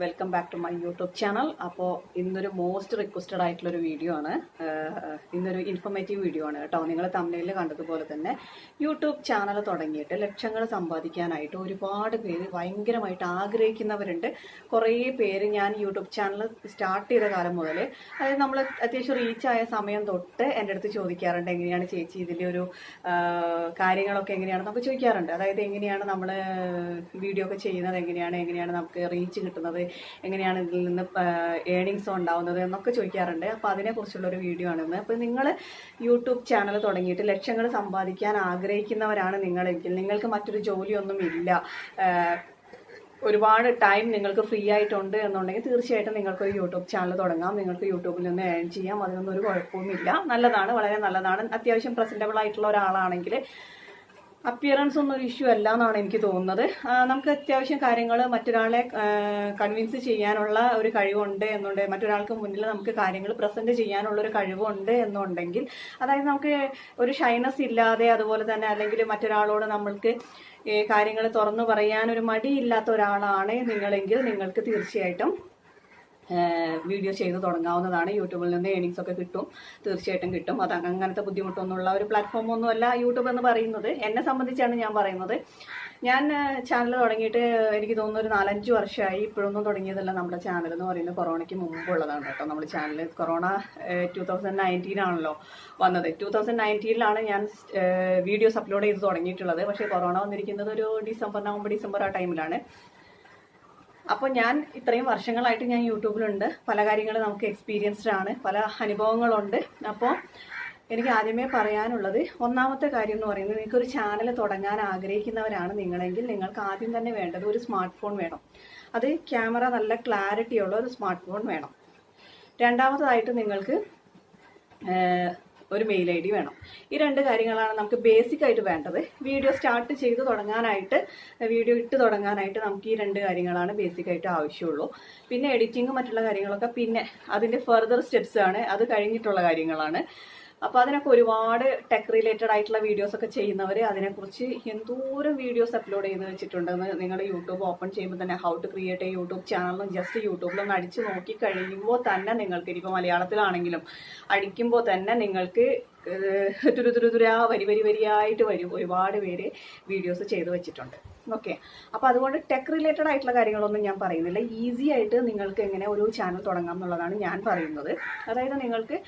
Welcome back to my YouTube channel അപ്പോൾ ഇന്നൊരു most requested ആയിട്ടുള്ള ഒരു വീഡിയോ ആണ് ഇന്നൊരു ഇൻഫോർമേറ്റീവ് വീഡിയോ ആണ് കേട്ടോ. നിങ്ങൾ തമിഴിൽ കണ്ടതുപോലെ തന്നെ യൂട്യൂബ് ചാനൽ തുടങ്ങിയിട്ട് ലക്ഷങ്ങൾ സമ്പാദിക്കാനായിട്ട് ഒരുപാട് പേര് ഭയങ്കരമായിട്ട് ആഗ്രഹിക്കുന്നവരുണ്ട്. കുറേ പേര് ഞാൻ യൂട്യൂബ് ചാനൽ സ്റ്റാർട്ട് ചെയ്ത കാലം മുതൽ അതായത് നമ്മൾ അത്യാവശ്യം റീച്ച് ആയ സമയം തൊട്ട് എന്റെ അടുത്ത് ചോദിക്കാറുണ്ട് എങ്ങനെയാണ് ചേച്ചി ഇതിന്റെ ഒരു കാര്യങ്ങളൊക്കെ എങ്ങനെയാണ് നമുക്ക് ചോദിക്കാറുണ്ട്. അതായത് എങ്ങനെയാണ് നമ്മൾ വീഡിയോ ഒക്കെ ചെയ്യുന്നത് എങ്ങനെയാണ് എങ്ങനെയാണ് നമുക്ക് റീച്ച് കിട്ടുന്നത് എങ്ങനെയാണ് ഇതിൽ നിന്ന് ഏണിങ്സ് ഉണ്ടാവുന്നത് എന്നൊക്കെ ചോദിക്കാറുണ്ട്. അപ്പോൾ അതിനെക്കുറിച്ചുള്ള ഒരു വീഡിയോ ആണ് ഇന്ന് അപ്പോൾ നിങ്ങൾ യൂട്യൂബ് ചാനൽ തുടങ്ങിയിട്ട് ലക്ഷങ്ങൾ സമ്പാദിക്കാൻ ആഗ്രഹിക്കുന്നവരാണ് നിങ്ങളെങ്കിൽ നിങ്ങൾക്ക് മറ്റൊരു ജോലിയൊന്നും ഇല്ല. ഒരുപാട് ടൈം നിങ്ങൾക്ക് ഫ്രീ ആയിട്ടുണ്ട് എന്നുണ്ടെങ്കിൽ തീർച്ചയായിട്ടും നിങ്ങൾക്ക് ഒരു യൂട്യൂബ് ചാനൽ തുടങ്ങാം. നിങ്ങൾക്ക് യൂട്യൂബിൽ നിന്ന് ഏൺ ചെയ്യാം. അതിനൊന്നും ഒരു കുഴപ്പവുമില്ല. നല്ലതാണ് വളരെ നല്ലതാണ്. അത്യാവശ്യം പ്രസന്റബിൾ ആയിട്ടുള്ള ഒരാളാണെങ്കിൽ അപ്പിയറൻസ് ഒന്നും ഒരു ഇഷ്യൂ അല്ല എന്നാണ് എനിക്ക് തോന്നുന്നത്. നമുക്ക് അത്യാവശ്യം കാര്യങ്ങൾ മറ്റൊരാളെ കൺവിൻസ് ചെയ്യാനുള്ള ഒരു കഴിവുണ്ട് എന്നുണ്ട് മറ്റൊരാൾക്ക് മുന്നിൽ നമുക്ക് കാര്യങ്ങൾ പ്രസന്റ് ചെയ്യാനുള്ള ഒരു കഴിവുണ്ട് എന്നുണ്ടെങ്കിൽ അതായത് നമുക്ക് ഒരു ഷൈനസ് ഇല്ലാതെ അതുപോലെ തന്നെ അല്ലെങ്കിൽ മറ്റൊരാളോട് നമ്മൾക്ക് കാര്യങ്ങൾ തുറന്നു പറയാൻ ഒരു മടിയില്ലാത്ത ഒരാളാണ് നിങ്ങളെങ്കിൽ നിങ്ങൾക്ക് തീർച്ചയായിട്ടും വീഡിയോ ചെയ്ത് തുടങ്ങാവുന്നതാണ്. യൂട്യൂബിൽ നിന്ന് ഏണിങ്സ് ഒക്കെ കിട്ടും. തീർച്ചയായിട്ടും കിട്ടും. അത് അങ്ങനത്തെ ബുദ്ധിമുട്ടൊന്നുമുള്ള ഒരു പ്ലാറ്റ്ഫോം ഒന്നുമല്ല യൂട്യൂബ് എന്ന് പറയുന്നത്. എന്നെ സംബന്ധിച്ചാണ് ഞാൻ പറയുന്നത്. ഞാൻ ചാനൽ തുടങ്ങിയിട്ട് എനിക്ക് തോന്നുന്നു ഒരു നാലഞ്ച് വർഷമായി ഇപ്പോഴൊന്നും തുടങ്ങിയതല്ല നമ്മുടെ ചാനൽ എന്ന് പറയുന്നത്. കൊറോണയ്ക്ക് മുമ്പുള്ളതാണ് കേട്ടോ നമ്മുടെ channel corona two thousand nineteen ആണല്ലോ വന്നത്. ടൂ തൗസൻഡ് നയന്റീനിലാണ് ഞാൻ വീഡിയോസ് അപ്ലോഡ് ചെയ്ത് തുടങ്ങിയിട്ടുള്ളത്. പക്ഷേ കൊറോണ വന്നിരിക്കുന്നത് ഒരു ഡിസംബർ നവംബർ ഡിസംബർ ആ ടൈമിലാണ് അപ്പോൾ ഞാൻ ഇത്രയും വർഷങ്ങളായിട്ട് ഞാൻ യൂട്യൂബിലുണ്ട്. പല കാര്യങ്ങൾ നമുക്ക് എക്സ്പീരിയൻസ്ഡ് ആണ്. പല അനുഭവങ്ങളുണ്ട്. അപ്പോൾ എനിക്ക് ആദ്യമേ പറയാനുള്ളത് ഒന്നാമത്തെ കാര്യം എന്ന് പറയുന്നത് നിങ്ങൾക്ക് ഒരു ചാനൽ തുടങ്ങാൻ ആഗ്രഹിക്കുന്നവരാണ് നിങ്ങളെങ്കിൽ നിങ്ങൾക്ക് ആദ്യം തന്നെ വേണ്ടത് ഒരു സ്മാർട്ട് ഫോൺ വേണം. അത് ക്യാമറ നല്ല ക്ലാരിറ്റി ഉള്ള ഒരു സ്മാർട്ട് ഫോൺ വേണം. രണ്ടാമതായിട്ട് നിങ്ങൾക്ക് ഒരു മെയിൽ ഐ ഡി വേണം. ഈ രണ്ട് കാര്യങ്ങളാണ് നമുക്ക് ബേസിക് ആയിട്ട് വേണ്ടത്. വീഡിയോ സ്റ്റാർട്ട് ചെയ്ത് തുടങ്ങാനായിട്ട് വീഡിയോ ഇട്ട് തുടങ്ങാനായിട്ട് നമുക്ക് ഈ രണ്ട് കാര്യങ്ങളാണ് ബേസിക് ആയിട്ട് ആവശ്യമുള്ളൂ. പിന്നെ എഡിറ്റിംഗ് മറ്റുള്ള കാര്യങ്ങളൊക്കെ പിന്നെ അതിന്റെ ഫെർദർ സ്റ്റെപ്സ് ആണ്. അത് കഴിഞ്ഞിട്ടുള്ള കാര്യങ്ങളാണ്. അപ്പോൾ അതിനൊക്കെ ഒരുപാട് ടെക് റിലേറ്റഡ് ആയിട്ടുള്ള വീഡിയോസ് ഒക്കെ ചെയ്യുന്നവർ അതിനെക്കുറിച്ച് എന്തോരം വീഡിയോസ് അപ്ലോഡ് ചെയ്ത് വെച്ചിട്ടുണ്ടെന്ന് നിങ്ങൾ യൂട്യൂബ് ഓപ്പൺ ചെയ്യുമ്പോൾ തന്നെ how to create a YouTube ചാനലും ജസ്റ്റ് യൂട്യൂബിലൊന്ന് അടിച്ച് നോക്കി കഴിയുമ്പോൾ തന്നെ നിങ്ങൾക്ക് ഇനിയിപ്പോൾ മലയാളത്തിലാണെങ്കിലും അടിക്കുമ്പോൾ തന്നെ നിങ്ങൾക്ക് തുരു തുരു തുരാ വരി വരി വരിയായിട്ട് വരും. ഒരുപാട് പേര് വീഡിയോസ് ചെയ്ത് വെച്ചിട്ടുണ്ട്. ഓക്കെ അപ്പോൾ അതുകൊണ്ട് ടെക് റിലേറ്റഡ് ആയിട്ടുള്ള കാര്യങ്ങളൊന്നും ഞാൻ പറയുന്നില്ല. ഈസി ആയിട്ട് നിങ്ങൾക്ക് എങ്ങനെ ഒരു ചാനൽ തുടങ്ങാം എന്നുള്ളതാണ് ഞാൻ പറയുന്നത്. അതായത് നിങ്ങൾക്ക്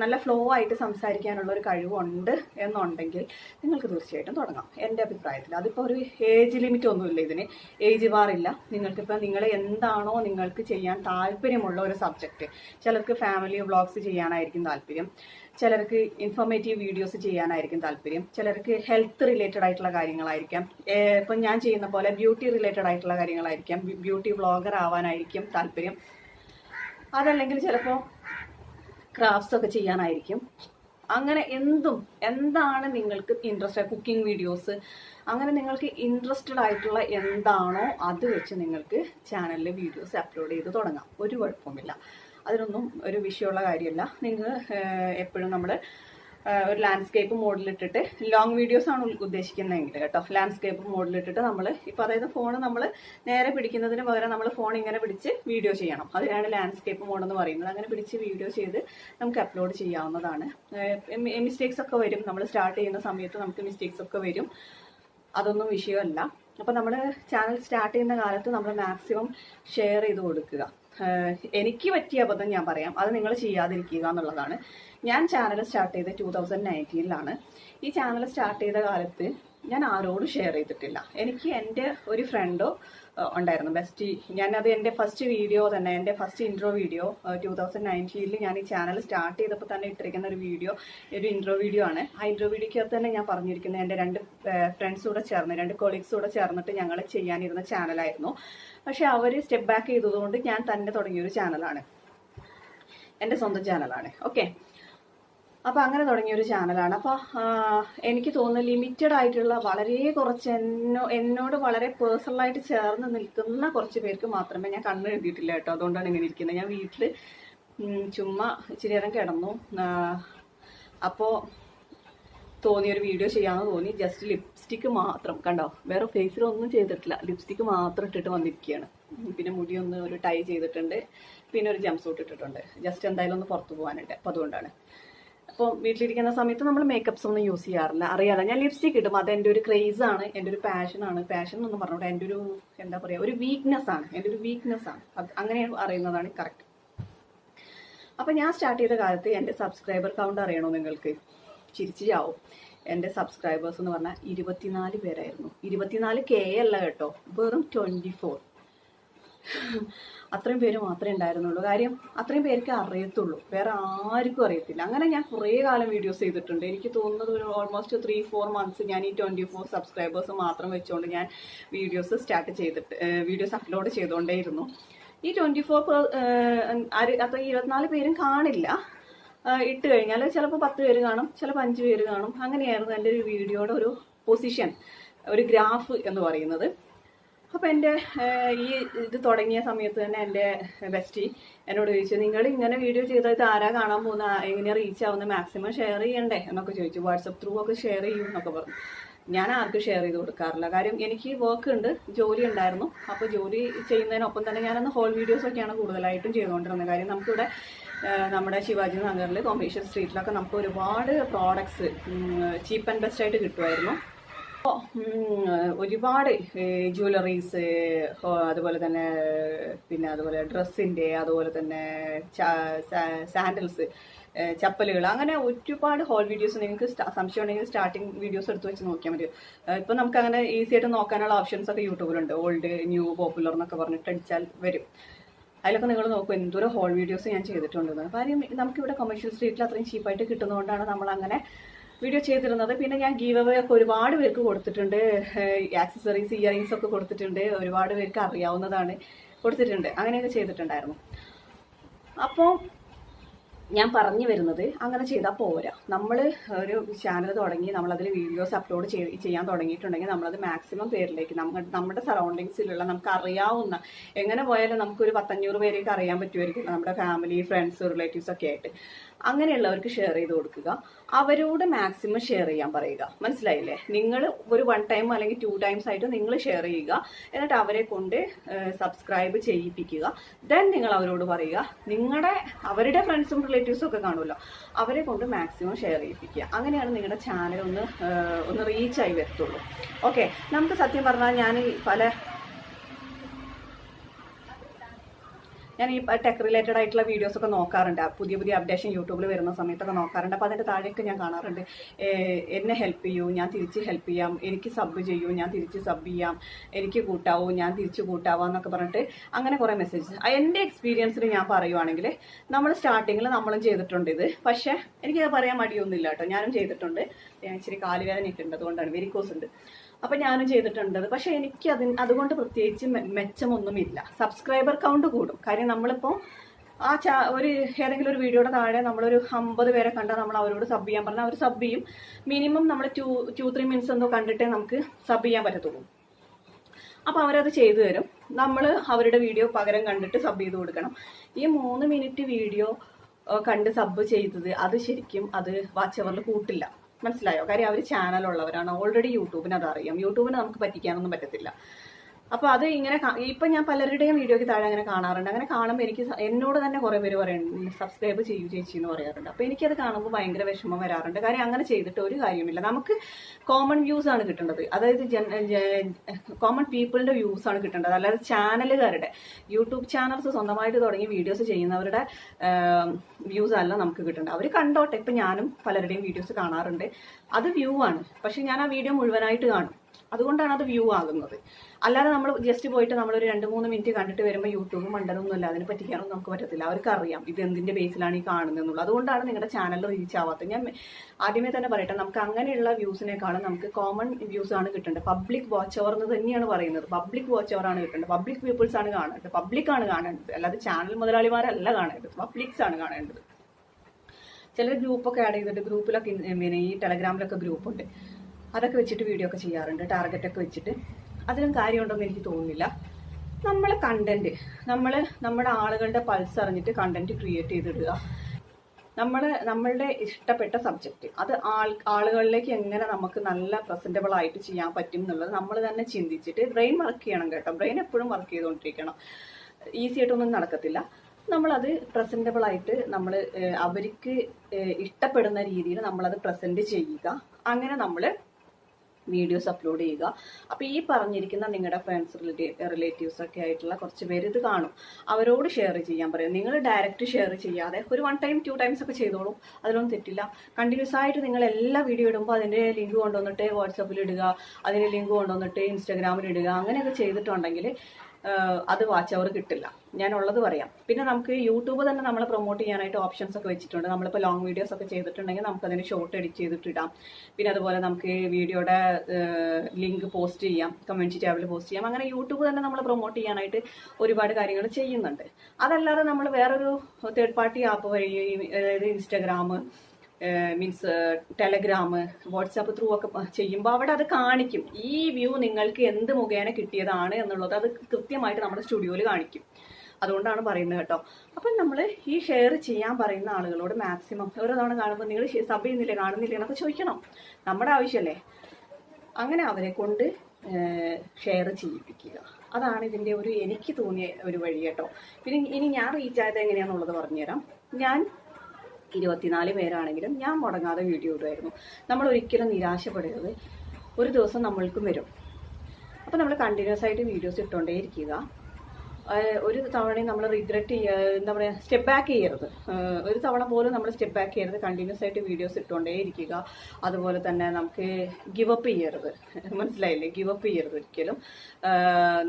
നല്ല ഫ്ലോ ആയിട്ട് സംസാരിക്കാനുള്ള ഒരു കഴിവുണ്ട് എന്നുണ്ടെങ്കിൽ നിങ്ങൾക്ക് തീർച്ചയായിട്ടും തുടങ്ങാം. എന്റെ അഭിപ്രായത്തിൽ അതിപ്പോൾ ഒരു ഏജ് ലിമിറ്റ് ഒന്നുമില്ല ഇതിന്. ഏജ് ഇല്ല. നിങ്ങൾക്കിപ്പോൾ നിങ്ങൾ എന്താണോ നിങ്ങൾക്ക് ചെയ്യാൻ താല്പര്യമുള്ള ഒരു സബ്ജക്റ്റ് ചിലർക്ക് ഫാമിലി വ്ളോഗ്സ് ചെയ്യാനായിരിക്കും താല്പര്യം. ചിലർക്ക് ഇൻഫോർമേറ്റീവ് വീഡിയോസ് ചെയ്യാനായിരിക്കും താല്പര്യം. ചിലർക്ക് ഹെൽത്ത് റിലേറ്റഡ് ആയിട്ടുള്ള കാര്യങ്ങളായിരിക്കാം. ഇപ്പം ഞാൻ ചെയ്യുന്ന പോലെ ബ്യൂട്ടി റിലേറ്റഡ് ആയിട്ടുള്ള കാര്യങ്ങളായിരിക്കാം. ബ്യൂട്ടി വ്ളോഗർ ആവാനായിരിക്കും താല്പര്യം. അതല്ലെങ്കിൽ ചിലപ്പോൾ ക്രാഫ്റ്റ്സ് ഒക്കെ ചെയ്യാനായിരിക്കും. അങ്ങനെ എന്തും എന്താണ് നിങ്ങൾക്ക് ഇൻട്രസ്റ്റ് കുക്കിംഗ് വീഡിയോസ് അങ്ങനെ നിങ്ങൾക്ക് ഇൻട്രസ്റ്റഡ് ആയിട്ടുള്ള എന്താണോ അത് വെച്ച് നിങ്ങൾക്ക് ചാനലിൽ വീഡിയോസ് അപ്ലോഡ് ചെയ്ത് തുടങ്ങാം. ഒരു കുഴപ്പമില്ല അതിനൊന്നും ഒരു വിഷയമുള്ള കാര്യമല്ല. നിങ്ങൾ എപ്പോഴും നമ്മൾ ഒരു ലാൻഡ്സ്കേപ്പ് മോഡിലിട്ടിട്ട് ലോങ് വീഡിയോസ് ആണ് ഉദ്ദേശിക്കുന്നതെങ്കിൽ കേട്ടോ. ലാൻഡ്സ്കേപ്പ് മോഡിലിട്ടിട്ട് നമ്മൾ ഇപ്പോൾ അതായത് ഫോൺ നമ്മൾ നേരെ പിടിക്കുന്നതിന് പകരം നമ്മൾ ഫോൺ ഇങ്ങനെ പിടിച്ച് വീഡിയോ ചെയ്യണം. അതിനാണ് ലാൻഡ്സ്കേപ്പ് മോഡ് എന്ന് പറയുന്നത്. അങ്ങനെ പിടിച്ച് വീഡിയോ ചെയ്ത് നമുക്ക് അപ്ലോഡ് ചെയ്യാവുന്നതാണ്. മിസ്റ്റേക്സ് ഒക്കെ വരും. നമ്മൾ സ്റ്റാർട്ട് ചെയ്യുന്ന സമയത്ത് നമുക്ക് മിസ്റ്റേക്സ് ഒക്കെ വരും. അതൊന്നും വിഷയമല്ല. അപ്പോൾ നമ്മൾ ചാനൽ സ്റ്റാർട്ട് ചെയ്യുന്ന കാലത്ത് നമ്മൾ മാക്സിമം ഷെയർ ചെയ്ത് കൊടുക്കുക. എനിക്ക് പറ്റിയ അബദ്ധം ഞാൻ പറയാം. അത് നിങ്ങൾ ചെയ്യാതിരിക്കുക എന്നുള്ളതാണ്. ഞാൻ ചാനൽ സ്റ്റാർട്ട് ചെയ്ത് ടൂ തൗസൻഡ് നയന്റീനിലാണ് ഈ ചാനൽ സ്റ്റാർട്ട് ചെയ്ത കാലത്ത് ഞാൻ ആരോടും ഷെയർ ചെയ്തിട്ടില്ല. എനിക്ക് എന്റെ ഒരു ഫ്രണ്ടോ ഉണ്ടായിരുന്നു. ബെസ്റ്റ് ഞാനത് എന്റെ ഫസ്റ്റ് വീഡിയോ തന്നെ എന്റെ first intro video two thousand നയന്റീനിൽ ഞാൻ ഈ ചാനൽ സ്റ്റാർട്ട് ചെയ്തപ്പോൾ തന്നെ ഇട്ടിരിക്കുന്ന ഒരു വീഡിയോ ഒരു ഇൻട്രോ വീഡിയോ ആണ്. ആ ഇൻട്രോ വീഡിയോക്കകത്ത് തന്നെ ഞാൻ പറഞ്ഞിരിക്കുന്നത് എന്റെ രണ്ട് ഫ്രണ്ട്സ് കൂടെ ചേർന്ന് രണ്ട് കൊളീഗ്സ് കൂടെ ചേർന്നിട്ട് ഞങ്ങൾ ചെയ്യാനിരുന്ന ചാനലായിരുന്നു പക്ഷെ അവർ സ്റ്റെപ്പ് ബാക്ക് ചെയ്തതുകൊണ്ട് ഞാൻ തന്നെ തുടങ്ങിയൊരു ചാനലാണ് എന്റെ സ്വന്തം ചാനലാണ് ഓക്കെ അപ്പോൾ അങ്ങനെ തുടങ്ങിയ ഒരു ചാനലാണ്. അപ്പോൾ എനിക്ക് തോന്നുന്നു ലിമിറ്റഡ് ആയിട്ടുള്ള വളരെ കുറച്ച് എന്നോ എന്നോട് വളരെ പേഴ്സണലായിട്ട് ചേർന്ന് നിൽക്കുന്ന കുറച്ച് പേർക്ക് മാത്രമേ ഞാൻ കണ്ണ് എഴുതിയിട്ടില്ല കേട്ടോ. അതുകൊണ്ടാണ് ഇങ്ങനെ ഇരിക്കുന്നത്. ഞാൻ വീട്ടിൽ ചുമ്മാ ഇച്ചിരി നേരം കിടന്നു. അപ്പോൾ തോന്നിയ ഒരു വീഡിയോ ചെയ്യാമെന്ന് തോന്നി. ജസ്റ്റ് ലിപ്സ്റ്റിക്ക് മാത്രം. കണ്ടോ? വേറെ ഫേസിലൊന്നും ചെയ്തിട്ടില്ല. ലിപ്സ്റ്റിക്ക് മാത്രം ഇട്ടിട്ട് വന്നിരിക്കുകയാണ്. പിന്നെ മുടി ഒന്ന് ഒരു ടൈ ചെയ്തിട്ടുണ്ട്. പിന്നെ ഒരു ജംപ് സൂട്ട് ഇട്ടിട്ടുണ്ട്. ജസ്റ്റ് എന്തായാലും ഒന്ന് പുറത്തു പോകാനുണ്ട് അപ്പോൾ അതുകൊണ്ടാണ്. അപ്പോൾ വീട്ടിലിരിക്കുന്ന സമയത്ത് നമ്മൾ മേക്കപ്സ് ഒന്നും യൂസ് ചെയ്യാറില്ല. അറിയാലോ ഞാൻ ലിപ്സ്റ്റിക് ഇടും. അത് എന്റെ ഒരു ക്രേസ് ആണ് എന്റെ ഒരു പാഷൻ ആണ്. പാഷൻ എന്നൊന്നും പറഞ്ഞോട്ടെ എന്റെ ഒരു എന്താ പറയുക ഒരു വീക്ക്നെസ് ആണ്. എന്റെ ഒരു വീക്ക്നെസ് ആണ്. അങ്ങനെ അറിയുന്നതാണ് കറക്റ്റ് അപ്പം ഞാൻ സ്റ്റാർട്ട് ചെയ്ത കാലത്ത് എന്റെ സബ്സ്ക്രൈബർ കൗണ്ട് അറിയണോ നിങ്ങൾക്ക്? ചിരിച്ചു ചാവും. എന്റെ സബ്സ്ക്രൈബേഴ്സ് എന്ന് പറഞ്ഞാൽ ഇരുപത്തിനാല് പേരായിരുന്നു. ഇരുപത്തിനാല് കെ അല്ല കേട്ടോ. വെറും ട്വന്റി ഫോർ അത്രയും പേര് മാത്രമേ ഉണ്ടായിരുന്നുള്ളൂ. കാര്യം അത്രയും പേർക്ക് അറിയത്തുള്ളൂ. വേറെ ആർക്കും അറിയത്തില്ല. അങ്ങനെ ഞാൻ കുറേ കാലം വീഡിയോസ് ചെയ്തിട്ടുണ്ട്. എനിക്ക് തോന്നുന്നത് ഒരു ഓൾമോസ്റ്റ് ത്രീ ഫോർ മന്ത്സ് ഞാൻ ഈ ട്വന്റി ഫോർ സബ്സ്ക്രൈബേഴ്സ് മാത്രം വെച്ചുകൊണ്ട് ഞാൻ വീഡിയോസ് സ്റ്റാർട്ട് ചെയ്തിട്ട് വീഡിയോസ് അപ്ലോഡ് ചെയ്തുകൊണ്ടേയിരുന്നു ഈ ട്വന്റി ഫോർ അത്ര ഇരുപത്തിനാല് പേരും കാണില്ല. ഇട്ട് കഴിഞ്ഞാൽ ചിലപ്പോൾ പത്ത് പേര് കാണും ചിലപ്പോൾ അഞ്ച് പേര് കാണും. അങ്ങനെയായിരുന്നു എന്റെ ഒരു വീഡിയോയുടെ ഒരു പൊസിഷൻ ഒരു ഗ്രാഫ് എന്ന് പറയുന്നത്. അപ്പോൾ എന്റെ ഈ ഇത് തുടങ്ങിയ സമയത്ത് തന്നെ എന്റെ ബെസ്റ്റി എന്നോട് ചോദിച്ചു നിങ്ങൾ ഇങ്ങനെ വീഡിയോ ചെയ്താൽ ആരാ കാണാൻ പോകുന്ന? എങ്ങനെയാണ് റീച്ച് ആവുന്ന? മാക്സിമം ഷെയർ ചെയ്യണ്ടേ? എന്നൊക്കെ ചോദിച്ചു. വാട്സപ്പ് ത്രൂ ഒക്കെ ഷെയർ ചെയ്യും എന്നൊക്കെ പറഞ്ഞു. ഞാൻ ആർക്കും ഷെയർ ചെയ്ത് കൊടുക്കാറില്ല. കാര്യം എനിക്ക് വർക്ക് ഉണ്ട് ജോലി ഉണ്ടായിരുന്നു. അപ്പോൾ ജോലി ചെയ്യുന്നതിനൊപ്പം തന്നെ ഞാനന്ന് ഹോൾ വീഡിയോസ് ഒക്കെയാണ് കൂടുതലായിട്ടും ചെയ്തുകൊണ്ടിരുന്നത്. കാര്യം നമുക്കിവിടെ നമ്മുടെ ശിവാജി നഗറിൽ കോമ്പീഷൻ സ്ട്രീറ്റിലൊക്കെ നമുക്ക് ഒരുപാട് പ്രോഡക്ട്സ് ചീപ്പ് ആൻഡ് ബെസ്റ്റ് ആയിട്ട് കിട്ടുമായിരുന്നു. ഒരുപാട് ജ്വല്ലറീസ് അതുപോലെ തന്നെ പിന്നെ അതുപോലെ ഡ്രസ്സിന്റെ അതുപോലെ തന്നെ സാൻഡൽസ് ചപ്പലുകൾ അങ്ങനെ ഒരുപാട് ഹോൾ വീഡിയോസ് നിങ്ങൾക്ക് സംശയം ഉണ്ടെങ്കിൽ സ്റ്റാർട്ടിങ് വീഡിയോസ് എടുത്ത് വെച്ച് നോക്കിയാൽ മതി. ഇപ്പം നമുക്ക് അങ്ങനെ ഈസി ആയിട്ട് നോക്കാനുള്ള ഓപ്ഷൻസ് ഒക്കെ യൂട്യൂബിലുണ്ട് ഓൾഡ് ന്യൂ പോപ്പുലർ എന്നൊക്കെ പറഞ്ഞിട്ട് അടിച്ചാൽ വരും. അതിലൊക്കെ നിങ്ങൾ നോക്കും എന്തോരം ഹോൾ വീഡിയോസ് ഞാൻ ചെയ്തിട്ടുണ്ടെന്ന് കാര്യം നമുക്കിവിടെ കൊമേഴ്ഷ്യൽ സ്ട്രീറ്റിൽ അത്രയും ചീപ്പായിട്ട് കിട്ടുന്നതുകൊണ്ടാണ് നമ്മൾ അങ്ങനെ വീഡിയോ ചെയ്തിരുന്നത്. പിന്നെ ഞാൻ ഗീവ് അവേ ഒക്കെ ഒരുപാട് പേർക്ക് കൊടുത്തിട്ടുണ്ട്. ആക്സസറീസ് ഇയറിങ്സ് ഒക്കെ കൊടുത്തിട്ടുണ്ട്. ഒരുപാട് പേർക്ക് അറിയാവുന്നതാണ് കൊടുത്തിട്ടുണ്ട്. അങ്ങനെയൊക്കെ ചെയ്തിട്ടുണ്ടായിരുന്നു. അപ്പോൾ ഞാൻ പറഞ്ഞു വരുന്നത് അങ്ങനെ ചെയ്താൽ പോരാ. നമ്മൾ ഒരു ചാനൽ തുടങ്ങി നമ്മളതിൽ വീഡിയോസ് അപ്ലോഡ് ചെയ്യാൻ തുടങ്ങിയിട്ടുണ്ടെങ്കിൽ നമ്മളത് മാക്സിമം പേരിലേക്ക് നമ്മ നമ്മുടെ സറൗണ്ടിങ്സിലുള്ള നമുക്ക് അറിയാവുന്ന എങ്ങനെ പോയാലും നമുക്കൊരു പത്തഞ്ഞൂറ് പേരേക്ക് അറിയാൻ പറ്റുമായിരിക്കും നമ്മുടെ ഫാമിലി ഫ്രണ്ട്സ് റിലേറ്റീവ്സ് ഒക്കെ ആയിട്ട്. അങ്ങനെയുള്ളവർക്ക് ഷെയർ ചെയ്ത് കൊടുക്കുക. അവരോട് മാക്സിമം ഷെയർ ചെയ്യാൻ പറയുക. മനസ്സിലായില്ലേ? നിങ്ങൾ ഒരു വൺ ടൈം അല്ലെങ്കിൽ ടു ടൈംസ് ആയിട്ട് നിങ്ങൾ ഷെയർ ചെയ്യുക. എന്നിട്ട് അവരെ കൊണ്ട് സബ്സ്ക്രൈബ് ചെയ്യിപ്പിക്കുക. ദെൻ നിങ്ങൾ അവരോട് പറയുക. നിങ്ങളുടെ അവരുടെ ഫ്രണ്ട്സും റിലേറ്റീവ്സും ഒക്കെ കാണുമല്ലോ. അവരെ കൊണ്ട് മാക്സിമം ഷെയർ ചെയ്യിപ്പിക്കുക. അങ്ങനെയാണ് നിങ്ങളുടെ ചാനൽ ഒന്ന് ഒന്ന് റീച്ചായി വരത്തുള്ളൂ. ഓക്കെ നമുക്ക് സത്യം പറഞ്ഞാൽ ഞാൻ പല ഞാൻ ഈ ടെക് റിലേറ്റഡ് ആയിട്ടുള്ള വീഡിയോസ് ഒക്കെ നോക്കാറുണ്ട്. പുതിയ പുതിയ അപ്ഡേഷൻ യൂട്യൂബിൽ വരുന്ന സമയത്തൊക്കെ നോക്കാറുണ്ട്. അപ്പോൾ അതിന്റെ താഴെയൊക്കെ ഞാൻ കാണാറുണ്ട്. എന്നെ ഹെൽപ്പ് ചെയ്യൂ ഞാൻ തിരിച്ച് ഹെൽപ്പ് ചെയ്യാം. എനിക്ക് സബ് ചെയ്യൂ ഞാൻ തിരിച്ച് സബ് ചെയ്യാം. എനിക്ക് കൂട്ടാവൂ ഞാൻ തിരിച്ച് കൂട്ടാവാം എന്നൊക്കെ പറഞ്ഞിട്ട് അങ്ങനെ കുറേ മെസ്സേജസ് എന്റെ എക്സ്പീരിയൻസിൽ ഞാൻ പറയുവാണെങ്കിൽ നമ്മൾ സ്റ്റാർട്ടിങ്ങിൽ നമ്മളും ചെയ്തിട്ടുണ്ട് ഇത്. പക്ഷേ എനിക്കത് പറയാൻ മടിയൊന്നുമില്ല കേട്ടോ. ഞാനും ചെയ്തിട്ടുണ്ട്. ഇച്ചിരി കാലുവേദനയൊക്കെ ഉണ്ട് അതുകൊണ്ടാണ് വെരിക്കോസ് ഉണ്ട്. അപ്പം ഞാനും ചെയ്തിട്ടുണ്ട് പക്ഷെ എനിക്ക് അതിന് അതുകൊണ്ട് പ്രത്യേകിച്ച് മെച്ചമൊന്നുമില്ല. സബ്സ്ക്രൈബർ കൗണ്ട് കൂടും. കാര്യം നമ്മളിപ്പോൾ ആ ചാ ഒരു ഏതെങ്കിലും ഒരു വീഡിയോയുടെ താഴെ നമ്മളൊരു അമ്പത് പേരെ കണ്ടാൽ നമ്മൾ അവരോട് സബ് ചെയ്യാൻ പറഞ്ഞാൽ അവർ സബ് ചെയ്യും. മിനിമം നമ്മൾ ടു ടു ത്രീ മിനിറ്റ്സ് എന്തോ കണ്ടിട്ടേ നമുക്ക് സബ് ചെയ്യാൻ പറ്റത്തുള്ളൂ. അപ്പോൾ അവരത് ചെയ്തു തരും. നമ്മൾ അവരുടെ വീഡിയോ പകരം കണ്ടിട്ട് സബ് ചെയ്ത് കൊടുക്കണം. ഈ മൂന്ന് മിനിറ്റ് വീഡിയോ കണ്ട് സബ് ചെയ്തത് അത് ശരിക്കും അത് വാച്ച് അവറിൽ കൂട്ടില്ല. മനസ്സിലായോ? കാര്യം അവർ ചാനലുള്ളവരാണ് ഓൾറെഡി യൂട്യൂബിന് അത് അറിയാം യൂട്യൂബിന് നമുക്ക് പറ്റിക്കാനൊന്നും പറ്റത്തില്ല. അപ്പോൾ അത് ഇങ്ങനെ ഇപ്പൊ ഞാൻ പലരുടെയും വീഡിയോയ്ക്ക് താഴെ അങ്ങനെ കാണാറുണ്ട്. അങ്ങനെ കാണുമ്പോൾ എനിക്ക് എന്നോട് തന്നെ കുറേ പേര് പറയുന്നുണ്ട് സബ്സ്ക്രൈബ് ചെയ്യൂ ചേച്ചി എന്ന് പറയാറുണ്ട്. അപ്പോൾ എനിക്കത് കാണുമ്പോൾ ഭയങ്കര വിഷമം വരാറുണ്ട്. കാര്യം അങ്ങനെ ചെയ്തിട്ട് ഒരു കാര്യമില്ല നമുക്ക് കോമൺ വ്യൂസ് ആണ് കിട്ടേണ്ടത്. അതായത് കോമൺ പീപ്പിളിന്റെ വ്യൂസ് ആണ് കിട്ടേണ്ടത്. അല്ലാതെ ചാനലുകാരുടെ യൂട്യൂബ് ചാനൽസ് സ്വന്തമായിട്ട് തുടങ്ങി വീഡിയോസ് ചെയ്യുന്നവരുടെ വ്യൂസ് അല്ല നമുക്ക് കിട്ടേണ്ടത്. അവർ കണ്ടോട്ടെ. ഇപ്പം ഞാനും പലരുടെയും വീഡിയോസ് കാണാറുണ്ട്. അത് വ്യൂ ആണ്. പക്ഷെ ഞാൻ ആ വീഡിയോ മുഴുവനായിട്ട് കാണും. അതുകൊണ്ടാണ് അത് വ്യൂ ആകുന്നത്. അല്ലാതെ നമ്മൾ ജസ്റ്റ് പോയിട്ട് നമ്മളൊരു രണ്ട് മൂന്ന് മിനിറ്റ് കണ്ടിട്ട് വരുമ്പോൾ യൂട്യൂബ് മണ്ടനൊന്നുമില്ല അതിനെ പറ്റിക്കാനൊന്നും നമുക്ക് പറ്റത്തില്ല. അവർക്ക് അറിയാം ഇത് എന്തിന്റെ ബേസിലാണ് ഈ കാണുന്നതെന്നുള്ളത് അതുകൊണ്ടാണ് നിങ്ങളുടെ ചാനൽ റീച്ച് ആവാത്തത്. ഞാൻ ആദ്യമേ തന്നെ പറയട്ടെ നമുക്ക് അങ്ങനെയുള്ള വ്യൂസിനേക്കാളും നമുക്ക് കോമൺ വ്യൂസ് ആണ് കിട്ടേണ്ടത്. പബ്ലിക് വാച്ച് ഓവർ എന്ന് തന്നെയാണ് പറയുന്നത്. പബ്ലിക് വാച്ച് അവർ ആണ് കിട്ടേണ്ടത്. പബ്ലിക് പീപ്പിൾസ് ആണ് കാണേണ്ടത്. പബ്ലിക് ആണ് കാണേണ്ടത്. അല്ലാതെ ചാനൽ മുതലാളിമാരല്ല കാണേണ്ടത്. പബ്ലിക്സ് ആണ് കാണേണ്ടത്. ചില ഗ്രൂപ്പൊക്കെ ആഡ് ചെയ്തിട്ട് ഗ്രൂപ്പിലൊക്കെ പിന്നെ ഈ ടെലഗ്രാമിലൊക്കെ ഗ്രൂപ്പുണ്ട് അതൊക്കെ വെച്ചിട്ട് വീഡിയോ ഒക്കെ ചെയ്യാറുണ്ട്. ടാർഗറ്റൊക്കെ വെച്ചിട്ട്. അതിലും കാര്യമുണ്ടെന്ന് എനിക്ക് തോന്നുന്നില്ല. നമ്മൾ കണ്ടന്റ് നമ്മൾ നമ്മുടെ ആളുകളുടെ പൾസ് അറിഞ്ഞിട്ട് കണ്ടന്റ് ക്രിയേറ്റ് ചെയ്തിടുക. നമ്മൾ നമ്മളുടെ ഇഷ്ടപ്പെട്ട സബ്ജക്റ്റ് അത് ആൾ ആളുകളിലേക്ക് എങ്ങനെ നമുക്ക് നല്ല പ്രസന്റബിൾ ആയിട്ട് ചെയ്യാൻ പറ്റും എന്നുള്ളത് നമ്മൾ തന്നെ ചിന്തിച്ചിട്ട് ബ്രെയിൻ വർക്ക് ചെയ്യണം കേട്ടോ. ബ്രെയിൻ എപ്പോഴും വർക്ക് ചെയ്തുകൊണ്ടിരിക്കണം. ഈസി ആയിട്ടൊന്നും നടക്കത്തില്ല. നമ്മളത് പ്രസന്റബിൾ ആയിട്ട് നമ്മൾ അവർക്ക് ഇഷ്ടപ്പെടുന്ന രീതിയിൽ നമ്മളത് പ്രസന്റ് ചെയ്യുക. അങ്ങനെ നമ്മൾ വീഡിയോസ് അപ്ലോഡ് ചെയ്യുക. അപ്പോൾ ഈ പറഞ്ഞിരിക്കുന്ന നിങ്ങളുടെ ഫ്രണ്ട്സ് റിലേറ്റീവ്സ് ഒക്കെ ആയിട്ടുള്ള കുറച്ച് പേര് ഇത് കാണും. അവരോട് ഷെയർ ചെയ്യാൻ പറയും. നിങ്ങൾ ഡയറക്റ്റ് ഷെയർ ചെയ്യാതെ ഒരു വൺ ടൈം ടു ടൈംസ് ഒക്കെ ചെയ്തോളൂ. അതിലൊന്നും തെറ്റില്ല. കണ്ടിന്യൂസ് ആയിട്ട് നിങ്ങൾ എല്ലാ വീഡിയോ ഇടുമ്പോൾ അതിന്റെ ലിങ്ക് കൊണ്ടുവന്നിട്ട് വാട്സപ്പിൽ ഇടുക. അതിന്റെ ലിങ്ക് കൊണ്ടുവന്നിട്ട് ഇൻസ്റ്റാഗ്രാമിൽ ഇടുക. അങ്ങനെയൊക്കെ ചെയ്തിട്ടുണ്ടെങ്കിൽ അത് വാച്ച് അവർ കിട്ടില്ല. ഞാൻ ഉള്ളത് പറയാം. പിന്നെ നമുക്ക് യൂട്യൂബ് തന്നെ നമ്മൾ പ്രൊമോട്ട് ചെയ്യാനായിട്ട് ഓപ്ഷൻസ് ഒക്കെ വെച്ചിട്ടുണ്ട്. നമ്മളിപ്പോൾ ലോങ് വീഡിയോസ് ഒക്കെ ചെയ്തിട്ടുണ്ടെങ്കിൽ നമുക്ക് അതിന് ഷോർട്ട് എഡിറ്റ് ചെയ്തിട്ട് ഇടാം. പിന്നെ അതുപോലെ നമുക്ക് വീഡിയോയുടെ ലിങ്ക് പോസ്റ്റ് ചെയ്യാം. കമ്മ്യൂണിറ്റി ടാബിൽ പോസ്റ്റ് ചെയ്യാം. അങ്ങനെ യൂട്യൂബ് തന്നെ നമ്മൾ പ്രൊമോട്ട് ചെയ്യാനായിട്ട് ഒരുപാട് കാര്യങ്ങൾ ചെയ്യുന്നുണ്ട്. അതല്ലാതെ നമ്മൾ വേറൊരു തേർഡ് പാർട്ടി ആപ്പ് വഴി അതായത് Instagram means Telegram WhatsApp through ഒക്കെ ചെയ്യുമ്പോൾ അവിടെ അത് കാണിക്കും. ഈ വ്യൂ നിങ്ങൾക്ക് എന്ത് മുഖേന കിട്ടിയതാണ് എന്നുള്ളത് അത് കൃത്യമായിട്ട് നമ്മുടെ സ്റ്റുഡിയോയിൽ കാണിക്കും. അതുകൊണ്ടാണ് പറയുന്നത് കേട്ടോ. അപ്പം നമ്മൾ ഈ ഷെയർ ചെയ്യാൻ പറയുന്ന ആളുകളോട് മാക്സിമം ഓരോ തവണ കാണുമ്പോൾ നിങ്ങൾ സബ് ചെയ്യുന്നില്ലേ കാണുന്നില്ലേ എന്നൊക്കെ ചോദിക്കണം. നമ്മുടെ ആവശ്യമല്ലേ? അങ്ങനെ അവരെ കൊണ്ട് ഷെയർ ചെയ്യിപ്പിക്കുക. അതാണ് ഇതിന്റെ ഒരു എനിക്ക് തോന്നിയ ഒരു വഴി കേട്ടോ. പിന്നെ ഇനി ഞാൻ റീച്ച് ആയത് എങ്ങനെയാണെന്നുള്ളത് പറഞ്ഞുതരാം. ഞാൻ ഇരുപത്തിനാല് പേരാണെങ്കിലും ഞാൻ മുടങ്ങാതെ വീഡിയോ ഇടുമായിരുന്നു നമ്മൾ ഒരിക്കലും നിരാശപ്പെടരുത്. ഒരു ദിവസം നമ്മൾക്കും വരും. അപ്പോൾ നമ്മൾ കണ്ടിന്യൂസ് ആയിട്ട് വീഡിയോസ് ഇട്ടുകൊണ്ടേ ഇരിക്കുക. ആഹ് ഒരു തവണയും നമ്മൾ റിഗ്രറ്റ് ചെയ്യുക എന്താ പറയുക സ്റ്റെപ്പ് ബാക്ക് ചെയ്യരുത്. ഒരു തവണ പോലും നമ്മൾ സ്റ്റെപ്പ് ബാക്ക് ചെയ്യരുത്. കണ്ടിന്യൂസ് ആയിട്ട് വീഡിയോസ് ഇട്ടുകൊണ്ടേ ഇരിക്കുക. അതുപോലെ തന്നെ നമുക്ക് ഗിവ് അപ്പ് ചെയ്യരുത്. മനസ്സിലായില്ലേ? ഗിവ് അപ്പ് ചെയ്യരുത് ഒരിക്കലും.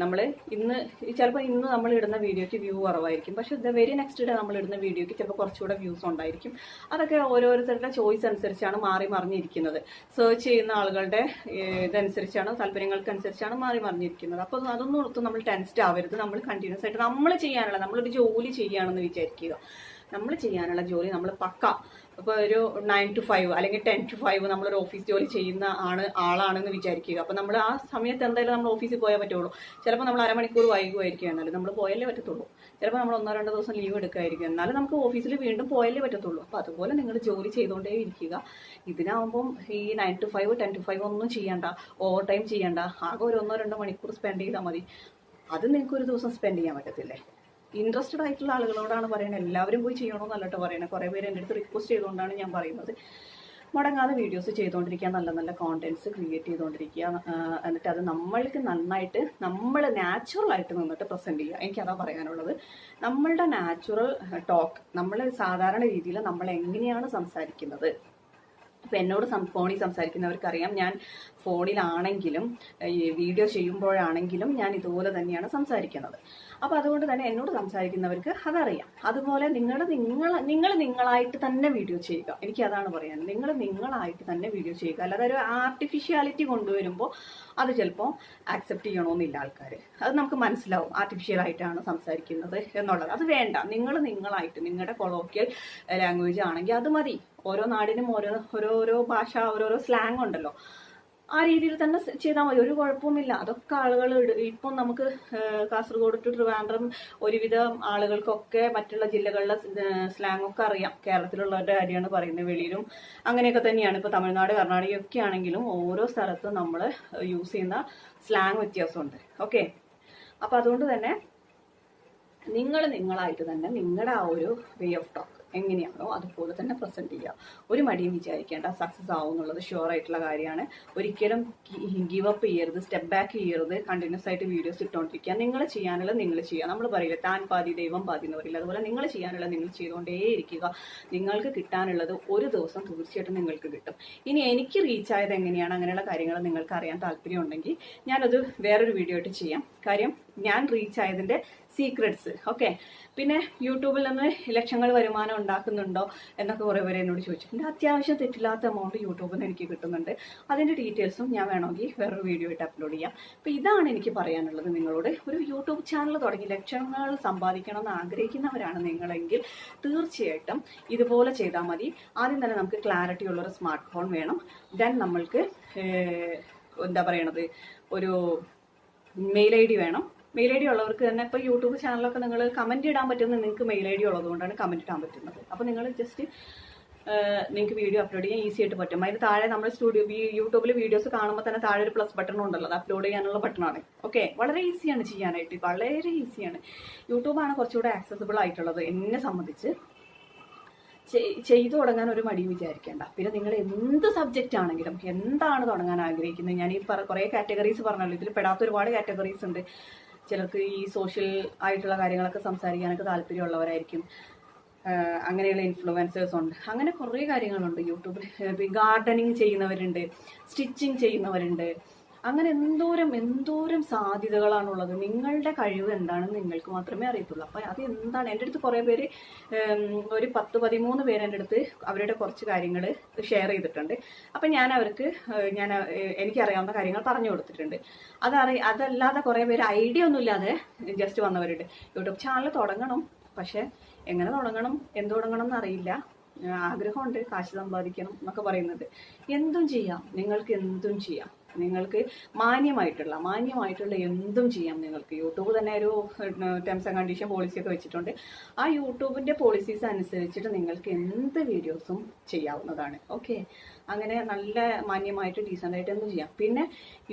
നമ്മൾ ഇന്ന് ചിലപ്പോൾ ഇന്ന് നമ്മൾ ഇടുന്ന വീഡിയോയ്ക്ക് വ്യൂ കുറവായിരിക്കും. പക്ഷേ ദ വെരി നെക്സ്റ്റ് ഡേ നമ്മൾ ഇടുന്ന വീഡിയോയ്ക്ക് ചിലപ്പോൾ കുറച്ചുകൂടെ വ്യൂസ് ഉണ്ടായിരിക്കും. അതൊക്കെ ഓരോരുത്തരുടെ ചോയ്സ് അനുസരിച്ചാണ് മാറി മറിഞ്ഞിരിക്കുന്നത്. സെർച്ച് ചെയ്യുന്ന ആളുകളുടെ ഇതനുസരിച്ചാണ് താല്പര്യങ്ങൾക്കനുസരിച്ചാണ് മാറി മറിഞ്ഞിരിക്കുന്നത്. അപ്പോൾ അതൊന്നും ഓർത്ത് നമ്മൾ ടെൻസ്റ്റ് ആവരുത്. നമ്മൾ കണ്ടിന്യൂസ് ആയിട്ട് നമ്മൾ ചെയ്യാനുള്ള നമ്മളൊരു ജോലി ചെയ്യുകയാണെന്ന് വിചാരിക്കുക. നമ്മൾ ചെയ്യാനുള്ള ജോലി നമ്മൾ പക്ക. അപ്പോൾ ഒരു നയൻ ടു ഫൈവ് അല്ലെങ്കിൽ ടെൻ ടു ഫൈവ് നമ്മളൊരു ഓഫീസ് ജോലി ചെയ്യുന്ന ആണ് ആളാണെന്ന് വിചാരിക്കുക. അപ്പോൾ നമ്മൾ ആ സമയത്ത് എന്തായാലും നമ്മൾ ഓഫീസിൽ പോയാൽ പറ്റുള്ളൂ. ചിലപ്പോൾ നമ്മൾ അരമണിക്കൂർ വൈകുമായിരിക്കും എന്നാലും നമ്മൾ പോയാലേ പറ്റത്തുള്ളൂ. ചിലപ്പോൾ നമ്മൾ ഒന്നോ രണ്ടോ ദിവസം ലീവ് എടുക്കായിരിക്കും. എന്നാലും നമുക്ക് ഓഫീസിൽ വീണ്ടും പോയാലേ പറ്റത്തുള്ളൂ. അപ്പോൾ അതുപോലെ നിങ്ങൾ ജോലി ചെയ്തുകൊണ്ടേ ഇരിക്കുക. ഇതിനാവുമ്പം ഈ nine to five ten to five ഒന്നും ചെയ്യണ്ട. ഓവർ ടൈം ചെയ്യണ്ട. ആകെ ഒരു ഒന്നോ രണ്ടോ മണിക്കൂർ സ്പെൻഡ് ചെയ്താൽ മതി. അത് നിങ്ങൾക്ക് ഒരു ദിവസം സ്പെൻഡ് ചെയ്യാൻ പറ്റത്തില്ലേ? ഇൻട്രസ്റ്റഡ് ആയിട്ടുള്ള ആളുകളോടാണ് പറയുന്നത് എല്ലാവരും പോയി ചെയ്യണമെന്നല്ല കേട്ടോ പറയുന്നത് കുറേ പേര് എന്റെ അടുത്ത് റിക്വസ്റ്റ് ചെയ്തുകൊണ്ടാണ് ഞാൻ പറയുന്നത്. മുടങ്ങാതെ വീഡിയോസ് ചെയ്തുകൊണ്ടിരിക്കുക നല്ല നല്ല കോണ്ടന്റ്സ് ക്രിയേറ്റ് ചെയ്തുകൊണ്ടിരിക്കുക എന്നിട്ട് അത് നമ്മൾക്ക് നന്നായിട്ട് നമ്മൾ നാച്ചുറൽ ആയിട്ട് നിന്നിട്ട് പ്രസന്റ് ചെയ്യുക എനിക്കതാ പറയാനുള്ളത്. നമ്മളുടെ നാച്ചുറൽ ടോക്ക് നമ്മൾ സാധാരണ രീതിയിൽ നമ്മൾ എങ്ങനെയാണ് സംസാരിക്കുന്നത്? ഇപ്പം എന്നോട് ഫോണിൽ സംസാരിക്കുന്നവർക്കറിയാം. ഞാൻ ഫോണിലാണെങ്കിലും വീഡിയോ ചെയ്യുമ്പോഴാണെങ്കിലും ഞാൻ ഇതുപോലെ തന്നെയാണ് സംസാരിക്കുന്നത്. അപ്പോൾ അതുകൊണ്ട് തന്നെ എന്നോട് സംസാരിക്കുന്നവർക്ക് അതറിയാം. അതുപോലെ നിങ്ങൾ നിങ്ങൾ നിങ്ങൾ നിങ്ങളായിട്ട് തന്നെ വീഡിയോ ചെയ്യുക. എനിക്ക് അതാണ് പറയാൻ നിങ്ങൾ നിങ്ങളായിട്ട് തന്നെ വീഡിയോ ചെയ്യുക. അല്ലാതെ ഒരു ആർട്ടിഫിഷ്യാലിറ്റി കൊണ്ടുവരുമ്പോൾ അത് ചിലപ്പോൾ ആക്സെപ്റ്റ് ചെയ്യണമെന്നില്ല ആൾക്കാർ അത് നമുക്ക് മനസ്സിലാവും ആർട്ടിഫിഷ്യൽ ആയിട്ടാണ് സംസാരിക്കുന്നത് എന്നുള്ളത്. അത് വേണ്ട. നിങ്ങൾ നിങ്ങളായിട്ട് നിങ്ങളുടെ കൊളോക്കിയൽ ലാംഗ്വേജ് ആണെങ്കിൽ അത് മതി. ഓരോ നാടിനും ഓരോ ഓരോരോ ഭാഷ ഓരോരോ സ്ലാങ് ഉണ്ടല്ലോ. ആ രീതിയിൽ തന്നെ ചെയ്താൽ മതി. ഒരു കുഴപ്പവുമില്ല. അതൊക്കെ ആളുകൾ ഇപ്പം നമുക്ക് കാസർഗോഡ് ടു ട്രിവാൻഡ്രം ഒരുവിധം ആളുകൾക്കൊക്കെ മറ്റുള്ള ജില്ലകളിലെ സ്ലാങ് ഒക്കെ അറിയാം. കേരളത്തിലുള്ളവരുടെ കാര്യമാണ് പറയുന്നത് വെളിയിലും അങ്ങനെയൊക്കെ തന്നെയാണ്. ഇപ്പോൾ തമിഴ്നാട് കർണാടക ഒക്കെ ആണെങ്കിലും ഓരോ സ്ഥലത്തും നമ്മൾ യൂസ് ചെയ്യുന്ന സ്ലാങ് വ്യത്യാസമുണ്ട്. ഓക്കെ? അപ്പം അതുകൊണ്ട് തന്നെ നിങ്ങൾ നിങ്ങളായിട്ട് തന്നെ നിങ്ങളുടെ ആ ഒരു വേ ഓഫ് ടോക്ക് എങ്ങനെയാണോ അതുപോലെ തന്നെ പ്രസന്റ് ചെയ്യുക ഒരു മടിയും വിചാരിക്കേണ്ട സക്സസ് ആവും എന്നുള്ളത് ഷുവർ ആയിട്ടുള്ള കാര്യമാണ്. ഒരിക്കലും ഗിവ് അപ്പ് ചെയ്യരുത് സ്റ്റെപ്പ് ബാക്ക് ചെയ്യരുത് കണ്ടിന്യൂസ് ആയിട്ട് വീഡിയോസ് ഇട്ടുകൊണ്ടിരിക്കുക നിങ്ങൾ ചെയ്യാനുള്ള നിങ്ങൾ ചെയ്യുക. നമ്മൾ പറയില്ല താൻ പാതി ദൈവം പാതി എന്ന് പറയില്ല? അതുപോലെ നിങ്ങൾ ചെയ്യാനുള്ള നിങ്ങൾ ചെയ്തുകൊണ്ടേ ഇരിക്കുക നിങ്ങൾക്ക് കിട്ടാനുള്ളത് ഒരു ദിവസം തീർച്ചയായിട്ടും നിങ്ങൾക്ക് കിട്ടും. ഇനി എനിക്ക് റീച്ച് ആയത് എങ്ങനെയാണ്? അങ്ങനെയുള്ള കാര്യങ്ങൾ നിങ്ങൾക്ക് അറിയാൻ താല്പര്യമുണ്ടെങ്കിൽ ഞാനത് വേറൊരു വീഡിയോ ആയിട്ട് ചെയ്യാം. കാര്യം ഞാൻ റീച്ച് ആയതിന്റെ സീക്രട്സ് ഓക്കെ പിന്നെ യൂട്യൂബിൽ നിന്ന് ലക്ഷങ്ങൾ വരുമാനം ഉണ്ടാക്കുന്നുണ്ടോ എന്നൊക്കെ കുറേ പേര് എന്നോട് ചോദിച്ചിട്ടുണ്ട് അത്യാവശ്യം തെറ്റില്ലാത്ത എമൗണ്ട് യൂട്യൂബിൽ നിന്ന് എനിക്ക് കിട്ടുന്നുണ്ട്. അതിന്റെ ഡീറ്റെയിൽസും ഞാൻ വേണമെങ്കിൽ വേറൊരു വീഡിയോ ആയിട്ട് അപ്ലോഡ് ചെയ്യാം. അപ്പോൾ ഇതാണ് എനിക്ക് പറയാനുള്ളത് നിങ്ങളോട്. ഒരു യൂട്യൂബ് ചാനൽ തുടങ്ങി ലക്ഷങ്ങൾ സമ്പാദിക്കണം എന്ന് ആഗ്രഹിക്കുന്നവരാണ് നിങ്ങളെങ്കിൽ തീർച്ചയായിട്ടും ഇതുപോലെ ചെയ്താൽ മതി. ആദ്യം തന്നെ നമുക്ക് ക്ലാരിറ്റി ഉള്ളൊരു സ്മാർട്ട് ഫോൺ വേണം. ദെൻ നമ്മൾക്ക് എന്താ പറയണത്? ഒരു മെയിൽ ഐ ഡി വേണം. മെയിൽ ഐ ഡി ഉള്ളവർക്ക് തന്നെ ഇപ്പോൾ യൂട്യൂബ് ചാനലൊക്കെ നിങ്ങൾ കമന്റ് ഇടാൻ പറ്റുന്ന നിങ്ങൾക്ക് മെയിൽ ഐ ഡി ഉള്ളതുകൊണ്ടാണ് കമന്റ് ഇടാൻ പറ്റുന്നത്. അപ്പോൾ നിങ്ങൾ ജസ്റ്റ് നിങ്ങൾക്ക് വീഡിയോ അപ്ലോഡ് ചെയ്യാൻ ഈസി ആയിട്ട് പറ്റും. അതിന് താഴെ നമ്മൾ സ്റ്റുഡിയോ യൂട്യൂബിൽ വീഡിയോസ് കാണുമ്പോൾ തന്നെ താഴെ ഒരു പ്ലസ് ബട്ടൺ ഉണ്ടല്ലോ അത് അപ്ലോഡ് ചെയ്യാനുള്ള ബട്ടണാണ് ഓക്കെ വളരെ ഈസിയാണ് ചെയ്യാനായിട്ട്. വളരെ ഈസിയാണ് യൂട്യൂബാണ് കുറച്ചുകൂടെ ആക്സസിബിൾ ആയിട്ടുള്ളത് എന്നെ സംബന്ധിച്ച്. ചെയ്തു തുടങ്ങാൻ ഒരു മടി വിചാരിക്കേണ്ട. പിന്നെ നിങ്ങൾ എന്ത് സബ്ജക്റ്റ് ആണെങ്കിലും എന്താണ് തുടങ്ങാൻ ആഗ്രഹിക്കുന്നത്? ഞാൻ ഈ കുറേ കാറ്റഗറീസ് പറഞ്ഞല്ലോ. ഇതിൽ പെടാത്ത ഒരുപാട് കാറ്റഗറീസ് ഉണ്ട്. ചിലർക്ക് ഈ സോഷ്യൽ ആയിട്ടുള്ള കാര്യങ്ങളൊക്കെ സംസാരിക്കാനൊക്കെ താല്പര്യമുള്ളവരായിരിക്കും. അങ്ങനെയുള്ള ഇൻഫ്ലുവൻസേഴ്സ് ഉണ്ട്. അങ്ങനെ കുറേ കാര്യങ്ങളുണ്ട്. യൂട്യൂബിൽ ഗാർഡനിങ് ചെയ്യുന്നവരുണ്ട് സ്റ്റിച്ചിങ് ചെയ്യുന്നവരുണ്ട്. അങ്ങനെ എന്തോരം എന്തോരം സാധ്യതകളാണുള്ളത്? നിങ്ങളുടെ കഴിവ് എന്താണെന്ന് നിങ്ങൾക്ക് മാത്രമേ അറിയത്തുള്ളൂ. അപ്പം അത് എന്താണ്? എന്റെ അടുത്ത് കുറേ പേര് ഒരു പത്ത് പതിമൂന്ന് പേര് എന്റെ അടുത്ത് അവരുടെ കുറച്ച് കാര്യങ്ങൾ ഷെയർ ചെയ്തിട്ടുണ്ട്. അപ്പം ഞാൻ അവർക്ക് ഞാൻ എനിക്കറിയാവുന്ന കാര്യങ്ങൾ പറഞ്ഞു കൊടുത്തിട്ടുണ്ട്. അതറി അതല്ലാതെ കുറേ പേര് ഐഡിയ ഒന്നുമില്ലാതെ ജസ്റ്റ് വന്നവരുണ്ട്. യൂട്യൂബ് ചാനൽ തുടങ്ങണം. പക്ഷേ എങ്ങനെ തുടങ്ങണം? എന്ത് തുടങ്ങണം എന്നറിയില്ല ആഗ്രഹമുണ്ട്. കാശ് സമ്പാദിക്കണം എന്നൊക്കെ പറയുന്നത്. എന്തും ചെയ്യാം. നിങ്ങൾക്ക് എന്തും ചെയ്യാം. നിങ്ങൾക്ക് മാന്യമായിട്ടുള്ള മാന്യമായിട്ടുള്ള എന്തും ചെയ്യാം നിങ്ങൾക്ക്. യൂട്യൂബ് തന്നെ ഒരു ടേംസ് ആൻഡ് കണ്ടീഷൻ പോളിസി ഒക്കെ വെച്ചിട്ടുണ്ട്. ആ യൂട്യൂബിന്റെ പോളിസീസ് അനുസരിച്ചിട്ട് നിങ്ങൾക്ക് എന്ത് വീഡിയോസും ചെയ്യാവുന്നതാണ്. ഓക്കെ അങ്ങനെ നല്ല മാന്യമായിട്ട് ഡീസന്റായിട്ട് എന്തും ചെയ്യാം. പിന്നെ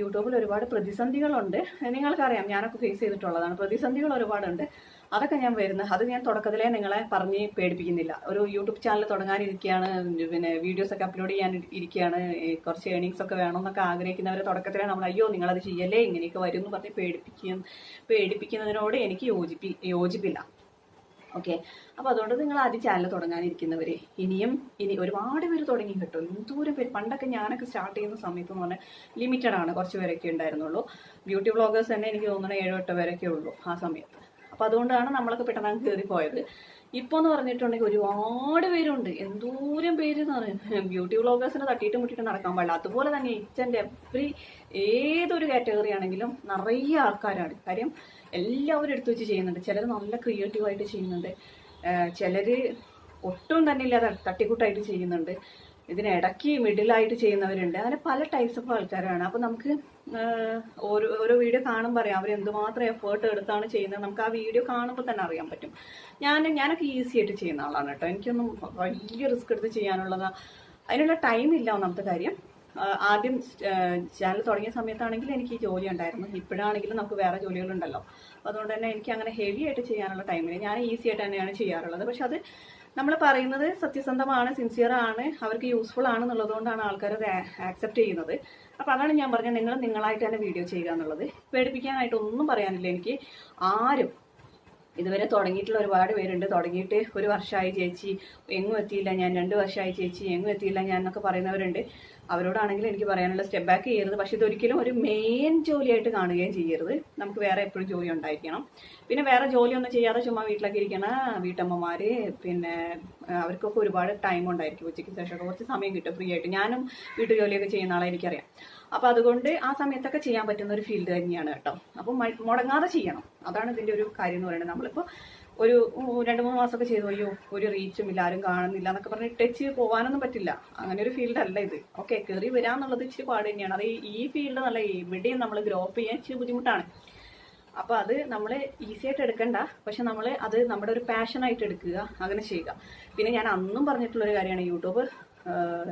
യൂട്യൂബിൽ ഒരുപാട് പ്രതിസന്ധികളുണ്ട്. നിങ്ങൾക്കറിയാം ഞാനൊക്കെ ഫേസ് ചെയ്തിട്ടുള്ളതാണ്. പ്രതിസന്ധികൾ ഒരുപാടുണ്ട്. അതൊക്കെ ഞാൻ വരുന്നത് അത് ഞാൻ തുടക്കത്തിലേ നിങ്ങളെ പറഞ്ഞ് പേടിപ്പിക്കുന്നില്ല. ഒരു യൂട്യൂബ് ചാനൽ തുടങ്ങാനിരിക്കുകയാണ് പിന്നെ വീഡിയോസ് ഒക്കെ അപ്ലോഡ് ചെയ്യാൻ ഇരിക്കുകയാണ് കുറച്ച് ഏണിങ്സ് ഒക്കെ വേണമെന്നൊക്കെ ആഗ്രഹിക്കുന്നവരെ തുടക്കത്തിലേ നമ്മൾ അയ്യോ നിങ്ങളത് ചെയ്യല്ലേ? ഇങ്ങനെയൊക്കെ വരും എന്ന് പറഞ്ഞ് പേടിപ്പിക്കും പേടിപ്പിക്കുന്നതിനോട് എനിക്ക് യോജിപ്പി യോജിപ്പില്ല. ഓക്കെ? അപ്പോൾ അതുകൊണ്ട് നിങ്ങൾ ആദ്യം ചാനൽ തുടങ്ങാനിരിക്കുന്നവരെ ഇനിയും ഇനി ഒരുപാട് പേര് തുടങ്ങി കിട്ടും. എന്തോരം പേര്? പണ്ടൊക്കെ ഞാനൊക്കെ സ്റ്റാർട്ട് ചെയ്യുന്ന സമയത്ത് എന്ന് പറഞ്ഞാൽ ലിമിറ്റഡ് ആണ് കുറച്ച് പേരൊക്കെ ഉണ്ടായിരുന്നുള്ളൂ. ബ്യൂട്ടി വ്ളോഗേഴ്സ് തന്നെ എനിക്ക് തോന്നുന്നത് ഏഴോ എട്ടോ പേരൊക്കെ ഉള്ളൂ ആ സമയത്ത്. അപ്പോൾ അതുകൊണ്ടാണ് നമ്മളൊക്കെ പെട്ടെന്ന് കയറി പോയത് ഇപ്പോൾ എന്ന് പറഞ്ഞിട്ടുണ്ടെങ്കിൽ ഒരുപാട് പേരുണ്ട്. എന്തോരം പേര് എന്ന് പറയുന്നത് ബ്യൂട്ടി വ്ളോഗേഴ്സിനെ തട്ടിയിട്ട് മുട്ടിയിട്ട് നടക്കാൻ പാടില്ല. അതുപോലെ തന്നെ ഇച്ചന്റെ ആൻഡ് എവറി ഏതൊരു കാറ്റഗറി ആണെങ്കിലും നിറയെ ആൾക്കാരാണ്. കാര്യം എല്ലാവരും എടുത്തു വെച്ച് ചെയ്യുന്നുണ്ട്. ചിലർ നല്ല ക്രിയേറ്റീവായിട്ട് ചെയ്യുന്നുണ്ട്. ചിലർ ഒട്ടും തന്നെ ഇല്ലാതെ തട്ടിക്കൂട്ടായിട്ട് ചെയ്യുന്നുണ്ട്. ഇതിനിടയ്ക്ക് മിഡിലായിട്ട് ചെയ്യുന്നവരുണ്ട്. അങ്ങനെ പല ടൈപ്സ് ഓഫ് ആൾക്കാരാണ്. അപ്പം നമുക്ക് ഓരോ ഓരോ വീഡിയോ കാണുമ്പോൾ അറിയാം. അവർ എന്തുമാത്രം എഫേർട്ട് എടുത്താണ് ചെയ്യുന്നത്. നമുക്ക് ആ വീഡിയോ കാണുമ്പോൾ തന്നെ അറിയാൻ പറ്റും. ഞാൻ ഞാനൊക്കെ ഈസി ആയിട്ട് ചെയ്യുന്ന ആളാണ് കേട്ടോ. എനിക്കൊന്നും വലിയ റിസ്ക് എടുത്ത് ചെയ്യാനുള്ളത് അതിനുള്ള ടൈം ഇല്ല ഒന്നാമത്തെ കാര്യം. ആദ്യം ചാനൽ തുടങ്ങിയ സമയത്താണെങ്കിൽ എനിക്ക് ഈ ജോലി ഉണ്ടായിരുന്നു. ഇപ്പോഴാണെങ്കിലും നമുക്ക് വേറെ ജോലികളുണ്ടല്ലോ. അതുകൊണ്ട് തന്നെ എനിക്ക് അങ്ങനെ ഹെവി ആയിട്ട് ചെയ്യാനുള്ള ടൈമിൽ ഞാൻ ഈസി ആയിട്ട് തന്നെയാണ് ചെയ്യാറുള്ളത്. പക്ഷെ അത് നമ്മൾ പറയുന്നത് സത്യസന്ധമാണ് സിൻസിയർ ആണ് അവർക്ക് യൂസ്ഫുൾ ആണ് എന്നുള്ളതുകൊണ്ടാണ് ആൾക്കാർ അത് ആക്സെപ്റ്റ് ചെയ്യുന്നത്. അപ്പോൾ അതാണ് ഞാൻ പറഞ്ഞത് നിങ്ങൾ നിങ്ങളായിട്ട് തന്നെ വീഡിയോ ചെയ്യുക എന്നുള്ളത്. പേടിപ്പിക്കാനായിട്ട് ഒന്നും പറയാനില്ല എനിക്ക്. ആരും ഇതുവരെ തുടങ്ങിയിട്ടുള്ള ഒരുപാട് പേരുണ്ട്. തുടങ്ങിയിട്ട് ഒരു വർഷമായി ചേച്ചി എങ്ങും എത്തിയില്ല ഞാൻ രണ്ട് വർഷമായി ചേച്ചി എങ്ങും എത്തിയില്ല ഞാൻ എന്നൊക്കെ പറയുന്നവരുണ്ട്. അവരോടാണെങ്കിൽ എനിക്ക് പറയാനുള്ള സ്റ്റെപ്പ് ബാക്ക് ചെയ്യരുത്. പക്ഷെ ഇതൊരിക്കലും ഒരു മെയിൻ ജോലിയായിട്ട് കാണുകയും ചെയ്യരുത്. നമുക്ക് വേറെ എപ്പോഴും ജോലി ഉണ്ടായിരിക്കണം. പിന്നെ വേറെ ജോലിയൊന്നും ചെയ്യാതെ ചുമ്മാ വീട്ടിലൊക്കെ ഇരിക്കണ വീട്ടമ്മമാര് പിന്നെ അവർക്കൊക്കെ ഒരുപാട് ടൈം ഉണ്ടായിരിക്കും ഉച്ചയ്ക്ക് ശേഷം. കുറച്ച് സമയം കിട്ടും ഫ്രീ ആയിട്ട്. ഞാനും വീട്ടുജോലിയൊക്കെ ചെയ്യുന്ന ആളെ എനിക്കറിയാം. അപ്പോൾ അതുകൊണ്ട് ആ സമയത്തൊക്കെ ചെയ്യാൻ പറ്റുന്ന ഒരു ഫീൽഡ് തന്നെയാണ് കേട്ടോ. അപ്പം മുടങ്ങാതെ ചെയ്യണം. അതാണ് ഇതിന്റെ ഒരു കാര്യം എന്ന് പറയുന്നത്. നമ്മളിപ്പോൾ ഒരു രണ്ടു മൂന്ന് മാസമൊക്കെ ചെയ്തു. അയ്യോ ഒരു റീച്ചും ഇല്ല ആരും കാണുന്നില്ല എന്നൊക്കെ പറഞ്ഞ് ടച്ച് പോകാനൊന്നും പറ്റില്ല. അങ്ങനെ ഒരു ഫീൽഡ് അല്ല ഇത്. ഓക്കെ കയറി വരാന്നുള്ളത് ഇച്ചിരി പാട് തന്നെയാണ്. അത് ഈ- ഫീൽഡ് നല്ല ഇവിടെയും നമ്മൾ ഗ്രോപ്പ് ചെയ്യാൻ ഇച്ചിരി ബുദ്ധിമുട്ടാണ്. അപ്പോൾ അത് നമ്മൾ ഈസി ആയിട്ട് എടുക്കണ്ട. പക്ഷെ നമ്മൾ അത് നമ്മുടെ ഒരു പാഷനായിട്ട് എടുക്കുക അങ്ങനെ ചെയ്യുക. പിന്നെ ഞാൻ അന്നും പറഞ്ഞിട്ടുള്ള ഒരു കാര്യമാണ് യൂട്യൂബ്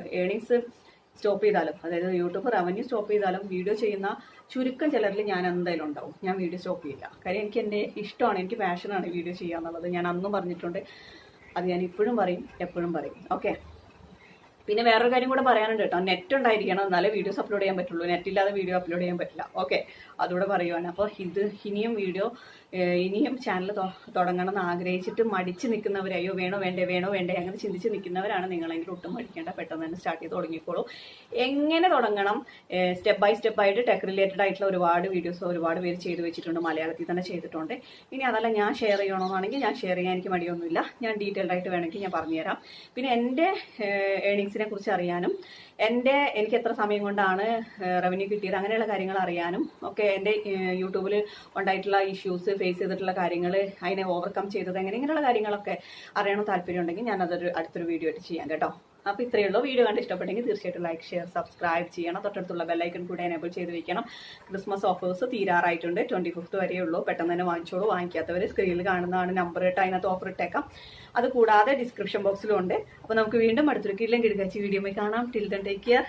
ഏണിങ്സ് സ്റ്റോപ്പ് ചെയ്താലും അതായത് യൂട്യൂബ് റവന്യൂ സ്റ്റോപ്പ് ചെയ്താലും വീഡിയോ ചെയ്യുന്ന ചുരുക്കം ചിലരിൽ ഞാൻ എന്തായാലും ഉണ്ടാവും. ഞാൻ വീഡിയോ സ്റ്റോപ്പ് ചെയ്യില്ല. കാര്യം എനിക്ക് എന്റെ ഇഷ്ടമാണ് എനിക്ക് പാഷനാണ് വീഡിയോ ചെയ്യുക എന്നുള്ളത്. ഞാൻ അന്നും പറഞ്ഞിട്ടുണ്ട്. അത് ഞാൻ ഇപ്പോഴും പറയും എപ്പോഴും പറയും. ഓക്കെ. പിന്നെ വേറൊരു കാര്യം കൂടെ പറയാനുണ്ട് കേട്ടോ. നെറ്റ് ഉണ്ടായിരിക്കണം എന്നാലേ വീഡിയോസ് അപ്ലോഡ് ചെയ്യാൻ പറ്റുള്ളൂ. നെറ്റ് ഇല്ലാതെ വീഡിയോ അപ്ലോഡ് ചെയ്യാൻ പറ്റില്ല. ഓക്കെ. അതുകൂടെ പറയുവാണ്. അപ്പോൾ ഇത് ഇനിയും വീഡിയോ ഇനിയും ചാനൽ തുടങ്ങണം എന്ന് ആഗ്രഹിച്ചിട്ട് മടിച്ച് നിൽക്കുന്നവർ അയ്യോ വേണോ വേണ്ടേ വേണോ വേണ്ടേ അങ്ങനെ ചിന്തിച്ച് നിൽക്കുന്നവരാണ് നിങ്ങളെങ്കിലും ഒട്ടും മടിക്കേണ്ട പെട്ടെന്ന് തന്നെ സ്റ്റാർട്ട് ചെയ്ത് തുടങ്ങിക്കോളൂ. എങ്ങനെ തുടങ്ങണം? സ്റ്റെപ്പ് ബൈ സ്റ്റെപ്പ് ആയിട്ട് ടെക് റിലേറ്റഡ് ആയിട്ടുള്ള ഒരുപാട് വീഡിയോസ് ഒരുപാട് പേര് ചെയ്തു വെച്ചിട്ടുണ്ട് മലയാളത്തിൽ തന്നെ ചെയ്തിട്ടുണ്ട്. ഇനി അതല്ല ഞാൻ ഷെയർ ചെയ്യണമെന്നാണെങ്കിൽ ഞാൻ ഷെയർ ചെയ്യാൻ എനിക്ക് മടിയൊന്നുമില്ല. ഞാൻ ഡീറ്റെയിൽഡ് ആയിട്ട് വേണമെങ്കിൽ ഞാൻ പറഞ്ഞുതരാം. പിന്നെ എന്റെ ഏണിങ്സിനെ കുറിച്ച് അറിയാനും എന്റെ എനിക്ക് എത്ര സമയം കൊണ്ടാണ് റവന്യൂ കിട്ടിയത് അങ്ങനെയുള്ള കാര്യങ്ങൾ അറിയാനും ഒക്കെ എന്റെ യൂട്യൂബിൽ ഉണ്ടായിട്ടുള്ള ഇഷ്യൂസ് ഫേസ് ചെയ്തിട്ടുള്ള കാര്യങ്ങൾ അതിനെ ഓവർകം ചെയ്തത് എങ്ങനെ ഇങ്ങനെയുള്ള കാര്യങ്ങളൊക്കെ അറിയണം താല്പര്യം ഉണ്ടെങ്കിൽ ഞാനതൊരു അടുത്തൊരു വീഡിയോ ആയിട്ട് ചെയ്യാം കേട്ടോ. അപ്പോൾ ഇത്രയേ ഉള്ളൂ. വീഡിയോ കണ്ട് ഇഷ്ടപ്പെട്ടെങ്കിൽ തീർച്ചയായിട്ടും ലൈക്ക് ഷെയർ സബ്സ്ക്രൈബ് ചെയ്യണം. തൊട്ടടുത്തുള്ള ബെല്ലൈക്കൺ കൂടെ എനേബിൾ ചെയ്ത് വെക്കണം. ക്രിസ്മസ് ഓഫേഴ്സ് തീരാറായിട്ടുണ്ട്. ട്വന്റി ഫിഫ്ത്ത് വരെയേ ഉള്ളൂ. പെട്ടെന്ന് തന്നെ വാങ്ങിച്ചോളൂ. വാങ്ങിക്കാത്തവർ സ്ക്രീനിൽ കാണുന്നതാണ്. നമ്പർ ഇട്ട് അതിനകത്ത് ഓഫർ ഇട്ടേക്കാം. അത് കൂടാതെ ഡിസ്ക്രിപ്ഷൻ ബോക്സിലും ഉണ്ട്. അപ്പോൾ നമുക്ക് വീണ്ടും അടുത്തൊരു കിള്ളം കിടക്കാച്ചി വീഡിയോ കാണാം. Till then take care